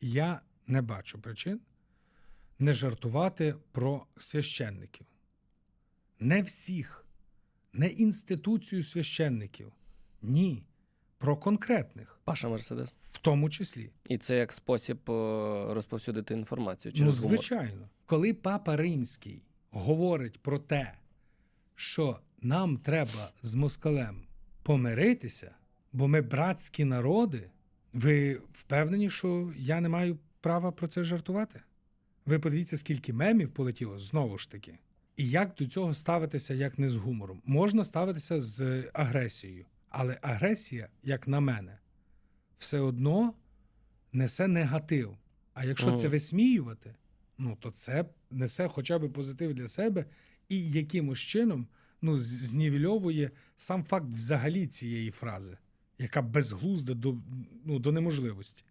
я не бачу причин не жартувати про священників. Не всіх, не інституцію священників. Ні. Про конкретних, Паша Мерседес. в тому числі. І це як спосіб е, розповсюдити інформацію Ну, через гумор. звичайно, коли папа Римський говорить про те, що нам треба з москалем помиритися, бо ми братські народи, ви впевнені, що я не маю права про це жартувати? Ви подивіться, скільки мемів полетіло знову ж таки. І як до цього ставитися, як не з гумором? Можна ставитися з агресією, але агресія, як на мене, все одно несе негатив. А якщо це висміювати, ну то це несе хоча б позитив для себе і якимось чином ну, знівельовує сам факт взагалі цієї фрази, яка безглузда до, ну, до неможливості.